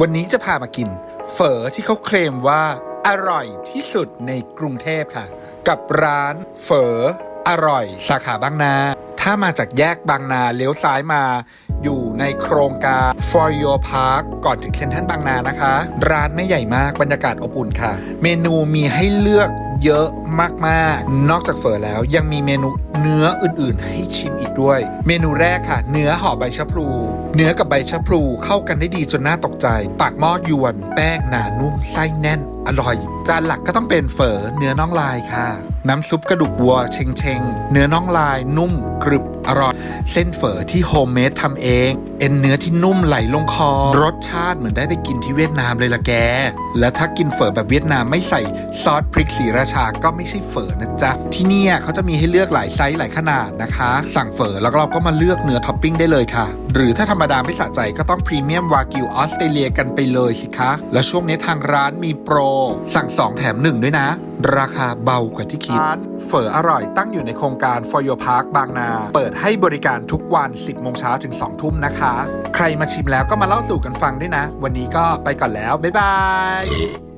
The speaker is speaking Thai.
วันนี้จะพามากิน เฝอที่เขาเคลมว่า อร่อยที่สุดในกรุงเทพค่ะ กับร้านเฝออร่อยสาขาบางนา ถ้ามาจากแยกบางนาเลี้ยวซ้ายมา อยู่ในโครงการ For Your Park ก่อนถึงเซ็นทรัลบางนานะคะ ร้านไม่ใหญ่มากบรรยากาศอบอุ่นค่ะ เมนูมีให้เลือก เยอะมากๆ นอกจากเฝอแล้วยังมีเมนูเนื้ออื่นๆ ให้ชิมอีกด้วย เมนูแรกค่ะ เนื้อห่อใบชะพลู เนื้อกับใบชะพลูเข้ากันได้ดีจนน่าตกใจ ปากหม้อยวน แป้งหนานุ่มไส้แน่น อร่อย จานหลักก็ต้องเป็นเฝอเนื้อน่องลายค่ะ น้ำซุปกระดูกวัวเชงเชงเนื้อน่องลายนุ่มกรึบอร่อย เส้นเฝอที่โฮมเมดทำเอง เอ็นเนื้อที่นุ่มไหลลงคอ รสชาติเหมือนได้ไปกินที่เวียดนามเลยละแก และถ้ากินเฝอแบบเวียดนามไม่ใส่ซอสพริกสีราชาก็ไม่ใช่เฝอนะจ๊ะ ที่นี่เขาจะมีให้เลือกหลายไซส์หลายขนาดนะคะ สั่งเฝอแล้วเราก็มาเลือกเนื้อท็อปปิ้งได้เลยค่ะ หรือถ้าธรรมดาไม่สะใจก็ต้องพรีเมียมวากิวออสเตรเลียกันไปเลยสิคะ แล้วช่วงนี้ทางร้านมีโปร สั่ง 2 แถม 1 ด้วยนะ ราคาเบากว่าที่คิดร้านเฝออร่อยตั้งอยู่ในโครงการ For Your Park บางนา เปิดให้บริการทุกวัน 10โมงเช้าถึง 2 ทุ่มนะคะ ใครมาชิมแล้วก็มาเล่าสู่กันฟังด้วยนะ วันนี้ก็ไปก่อนแล้ว บ๊ายบาย